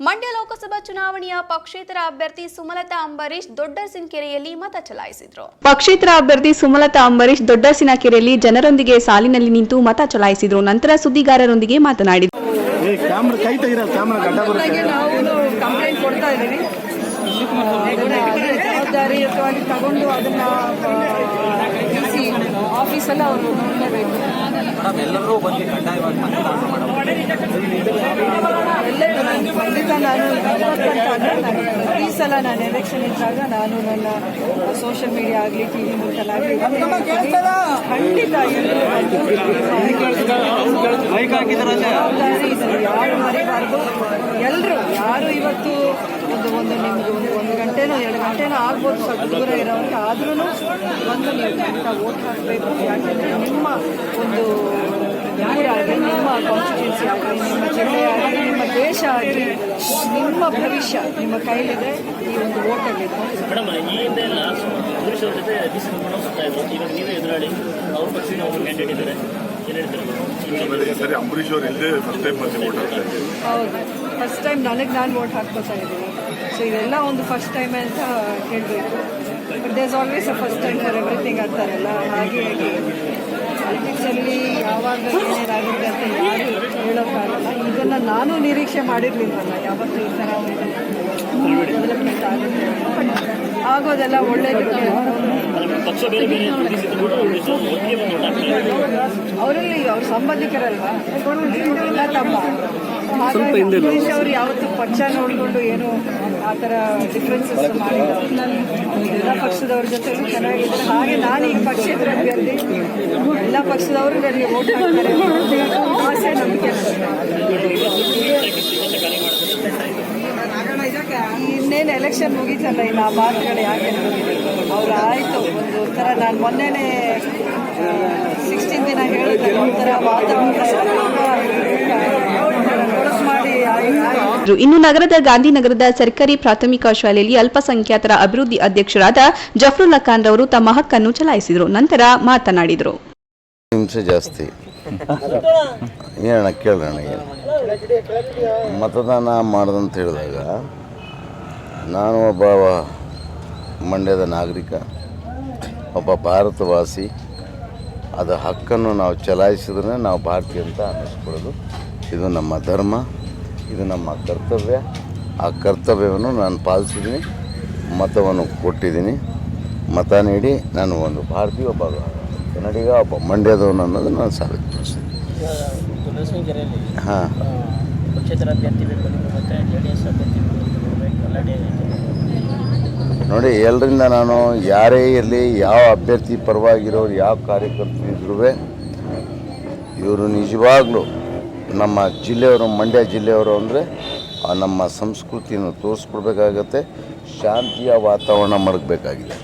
ಮಂಡ್ಯ ಲೋಕಸಭಾ ಚುನಾವಣೆಯ ಪಕ್ಷೇತರ ಅಭ್ಯರ್ಥಿ ಸುಮಲತಾ ಅಂಬರೀಶ್ ದೊಡ್ಡಸಿನಕೆರೆಯಲ್ಲಿ ಮತ ಚಲಾಯಿಸಿದ್ರು. ಪಕ್ಷೇತರ ಅಭ್ಯರ್ಥಿ ಸುಮಲತಾ ಅಂಬರೀಶ್ ದೊಡ್ಡಸಿನಕೆರೆಯಲ್ಲಿ ಜನರೊಂದಿಗೆ ಸಾಲಿನಲ್ಲಿ ನಿಂತು ಮತ ಚಲಾಯಿಸಿದರು. ನಂತರ ಸುದ್ದಿಗಾರರೊಂದಿಗೆ ಮಾತನಾಡಿದರು. ಆಫೀಸಲ್ಲ ಅವರು ನೋಡಲೇಬೇಕು. ಎಲ್ಲರೂ ಬಂದು ಕಡ್ಡಾಯವಾಗಿ ಮತದಾನ ನಾನು ಖಂಡಿತ ನಾನು ಈ ಸಲ ನಾನು ಎಲೆಕ್ಷನ್ ಇದ್ದಾಗ ನಾನು ನನ್ನ ಸೋಷಿಯಲ್ ಮೀಡಿಯಾ ಆಗಲಿ ಟಿ ವಿ ಮೂಲಕಲಾಗಲಿ ಖಂಡಿತ ಜವಾಬ್ದಾರಿ ಇದನ್ನು ಯಾರು ಮರಿಬಾರ್ದು. ಎಲ್ಲರೂ ಯಾರು ಇವತ್ತು ಒಂದು ಒಂದು ನಿಮ್ಗೆ ಒಂದು ಒಂದು ಗಂಟೆನೋ ಎರಡು ಗಂಟೆನೋ ಆಗ್ಬೋದು ಸ್ವಲ್ಪ ದೂರ ಇರೋವಂಥ ಆದ್ರೂ ಒಂದು ನೀವು ಖಂಡಿತ ಓಟ್ ಹಾಕಬೇಕು. ಯಾಕಂದ್ರೆ ನಿಮ್ಮ ಒಂದು ಊರಾಗಲಿ ನಿಮ್ಮ ಕಾನ್ಸ್ಟಿಟ್ಯೂನ್ಸಿ ಆಗಲಿ ನಿಮ್ಮ ಜಿಲ್ಲೆ ಆಗಲಿ ನಿಮ್ಮ ದೇಶ ಆಗಲಿ ನಿಮ್ಮ ಭವಿಷ್ಯ ನಿಮ್ಮ ಕೈಲಿದೆ ಈ ಒಂದು ಓಟಲ್ಲಿ. ಮೇಡಮ್ ಈ ಹಿಂದೆ ಎಲ್ಲ ಅವ್ರ ಜೊತೆ ಡಿ ಸಿ ಸುತ್ತಾ ಇದ್ರು. ಇವಾಗ ನೀವೇ ಎದುರಾಡಿ ಅವ್ರ ಪಕ್ಷದ ಒಬ್ಬರು ಕ್ಯಾಂಡಿಡೇಟ್ ಇದ್ದಾರೆ ಸರಿ ಅಂಬರೀಶ್ ಅವರು ಇಲ್ಲದೆ ಫಸ್ಟ್ ಟೈಮ್ ಬಂದು ಓಟ್ ಹೌದು. ಫಸ್ಟ್ ಟೈಮ್ ನನಗೆ ನಾನು ವೋಟ್ ಹಾಕ್ಕೋತಾ ಇದ್ದೀನಿ. ಸೊ ಇದೆಲ್ಲ ಒಂದು ಫಸ್ಟ್ ಟೈಮ್ ಅಂತ ಹೇಳಬೇಕು but does always a first time for everything ಅಂತಾರಲ್ಲ. ಹಾಗೆ ಹಾಗೆ. ಯಾವಾಗ ಏನೇನಾಗುತ್ತೆ ಅಂತ ಯಾರು ಹೇಳೋಕ್ಕಾಗಲ್ಲ. ಇದನ್ನು ನಾನು ನಿರೀಕ್ಷೆ ಮಾಡಿರಲಿಲ್ಲ ಯಾವತ್ತೂ ಈ ಥರ ಒಂದು ಡೆವಲಪ್ಮೆಂಟ್ ಆಗುತ್ತೆ ಬಟ್ ಆಗೋದೆಲ್ಲ ಹಾಕ್ತಾರೆ ಅವರಲ್ಲಿ ಅವ್ರ ಸಂಬಂಧಿಕರಲ್ವಾ? ಇಲ್ಲ ತಮ್ಮ. ಹಾಗಾಗಿ ಅವರು ಯಾವತ್ತು ಪಕ್ಷ ನೋಡಿಕೊಂಡು ಏನು ಆ ಥರ ಡಿಫ್ರೆನ್ಸಸ್ ಮಾಡಿದ್ದಾರೆ. ಎಲ್ಲ ಪಕ್ಷದವ್ರ ಜೊತೆ ಚೆನ್ನಾಗಿದ್ದಾರೆ. ಹಾಗೆ ನಾನು ಈಗ ಪಕ್ಷದ ಅಭ್ಯರ್ಥಿ ಎಲ್ಲ ಪಕ್ಷದವರು ನನಗೆ ವೋಟ್ ಹಾಕ್ತಾರೆ. ಆಸೆ, ನಂಬಿಕೆ ಇನ್ನೇನು ಎಲೆಕ್ಷನ್ ಮುಗೀತಲ್ಲ, ಇಲ್ಲ ಆ ಮಾತುಗಳು ಯಾಕೆ ಅವ್ರು ಆಯಿತು, ಒಂದು ಥರ ನಾನು ಮೊನ್ನೆನೇ ಸಿಕ್ಸ್ಟೀನ್ ದಿನ ಹೇಳಿದ್ದೆ ಒಂಥರ ವಾತಾವರಣ ಇನ್ನು ನಗರದ ಗಾಂಧಿನಗರದ ಸರ್ಕಾರಿ ಪ್ರಾಥಮಿಕ ಶಾಲೆಯಲ್ಲಿ ಅಲ್ಪಸಂಖ್ಯಾತರ ಅಭಿವೃದ್ಧಿ ಅಧ್ಯಕ್ಷರಾದ ಜಫ್ರುಲ್ಲಾ ಖಾನ್ ರವರು ತಮ್ಮ ಹಕ್ಕನ್ನು ಚಲಾಯಿಸಿದರು. ನಂತರ ಮಾತನಾಡಿದರು. ಹಿಂಸೆ ಜಾಸ್ತಿ. ಏನಣ್ಣ ಮತದಾನ ಮಾಡ್ದಂತ ಹೇಳಿದಾಗ ನಾನು ಒಬ್ಬ ಮಂಡ್ಯದ ನಾಗರಿಕ, ಒಬ್ಬ ಭಾರತವಾಸಿ. ಅದು ಹಕ್ಕನ್ನು ನಾವು ಚಲಾಯಿಸಿದ್ರೆ ನಾವು ಭಾರತೀಯ ಅಂತ ಅನ್ನಿಸ್ಕೊಳ್ಳೋದು. ಇದು ನಮ್ಮ ಧರ್ಮ. ಇದು ನಮ್ಮ ಕರ್ತವ್ಯ. ಆ ಕರ್ತವ್ಯವನ್ನು ನಾನು ಪಾಲಿಸಿದ್ದೀನಿ ಮತವನ್ನು ಕೊಟ್ಟಿದ್ದೀನಿ. ಮತ ನೀಡಿ ನಾನು ಒಂದು ಭಾರತೀಯ ಒಬ್ಬ ಕನ್ನಡಿಗ ಒಬ್ಬ ಮಂಡ್ಯದವನು ಅನ್ನೋದು ನಾನು ಸಾಬೀತುಪಡಿಸ್ತೀನಿ ಹಾಂ. ನೋಡಿ ಎಲ್ಲರಿಂದ ನಾನು ಯಾರೇ ಇರಲಿ ಯಾವ ಅಭ್ಯರ್ಥಿ ಪರವಾಗಿರೋರು ಯಾವ ಕಾರ್ಯಕರ್ತರು ಇದ್ರೂ ಇವರು ನಿಜವಾಗ್ಲೂ ನಮ್ಮ ಜಿಲ್ಲೆಯವರು, ಮಂಡ್ಯ ಜಿಲ್ಲೆಯವರು ಅಂದರೆ ನಮ್ಮ ಸಂಸ್ಕೃತಿಯನ್ನು ತೋರಿಸ್ಕೊಡ್ಬೇಕಾಗತ್ತೆ ಶಾಂತಿಯ ವಾತಾವರಣ ಮಡಗಬೇಕಾಗಿದೆ.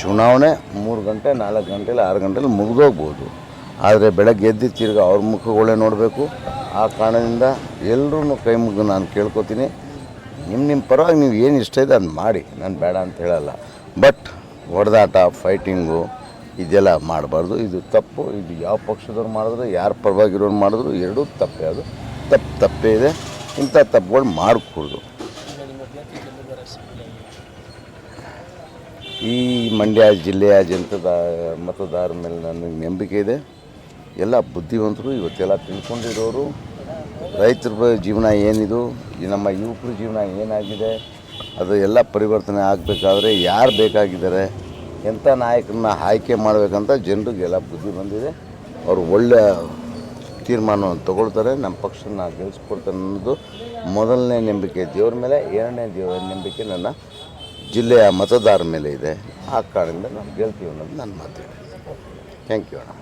ಚುನಾವಣೆ ಮೂರು ಗಂಟೆ, ನಾಲ್ಕು ಗಂಟೆಲಿ, ಆರು ಗಂಟೆಲಿ ಮುಗಿದೋಗ್ಬೋದು. ಆದರೆ ಬೆಳಗ್ಗೆ ಎದ್ದು ತಿರ್ಗಿ ಅವ್ರ ಮುಖಗಳೇ ನೋಡಬೇಕು. ಆ ಕಾರಣದಿಂದ ಎಲ್ಲರೂ ಕೈ ಮುಗಿದು ನಾನು ಕೇಳ್ಕೊತೀನಿ. ನಿಮ್ಮ ನಿಮ್ಮ ಪರವಾಗಿ ನೀವು ಏನು ಇಷ್ಟ ಇದೆ ಅದನ್ನ ಮಾಡಿ. ನಾನು ಬೇಡ ಅಂತ ಹೇಳಲ್ಲ. ಬಟ್ ಹೊಡೆದಾಟ ಫೈಟಿಂಗು ಇದೆಲ್ಲ ಮಾಡಬಾರ್ದು, ಇದು ತಪ್ಪು, ಇದು ಯಾವ ಪಕ್ಷದವ್ರು ಮಾಡಿದ್ರು, ಯಾರು ಪರವಾಗಿರೋರು ಮಾಡಿದ್ರು, ಎರಡೂ ತಪ್ಪೇ ಅದು. ತಪ್ಪು ತಪ್ಪೇ ಇದೆ, ಇಂಥ ತಪ್ಪುಗಳು ಮಾಡಕೂಡ್ದು. ಈ ಮಂಡ್ಯ ಜಿಲ್ಲೆಯ ಜನತದ ಮತದಾರರ ಮೇಲೆ ನನಗೆ ನಂಬಿಕೆ ಇದೆ. ಎಲ್ಲ ಬುದ್ಧಿವಂತರು ಇವತ್ತೆಲ್ಲ ತಿಳ್ಕೊಂಡಿರೋರು. ರೈತರ ಜೀವನ ಏನಿದು ನಮ್ಮ ಯುವಕರ ಜೀವನ ಏನಾಗಿದೆ, ಅದು ಎಲ್ಲ ಪರಿವರ್ತನೆ ಆಗಬೇಕಾದ್ರೆ ಯಾರು ಬೇಕಾಗಿದ್ದಾರೆ? ಎಂಥ ನಾಯಕರನ್ನ ಆಯ್ಕೆ ಮಾಡಬೇಕಂತ ಜನರಿಗೆಲ್ಲ ಬುದ್ಧಿ ಬಂದಿದೆ. ಅವರು ಒಳ್ಳೆ ತೀರ್ಮಾನವನ್ನು ತಗೊಳ್ತಾರೆ, ನಮ್ಮ ಪಕ್ಷನ ಗೆಲ್ಲಿಸ್ಕೊಡ್ತಾರೆ ಅನ್ನೋದು ಮೊದಲನೇ ನಂಬಿಕೆ ದೇವ್ರ ಮೇಲೆ, ಎರಡನೇ ದೇವರ ನಂಬಿಕೆ ನನ್ನ ಜಿಲ್ಲೆಯ ಮತದಾರರ ಮೇಲೆ ಇದೆ. ಆ ಕಾರಣದಿಂದ ನಾವು ಗೆಲ್ತೀವಿ ಅನ್ನೋದು ನನ್ನ ಮಾತು. ಥ್ಯಾಂಕ್ ಯು ಅಣ್ಣ.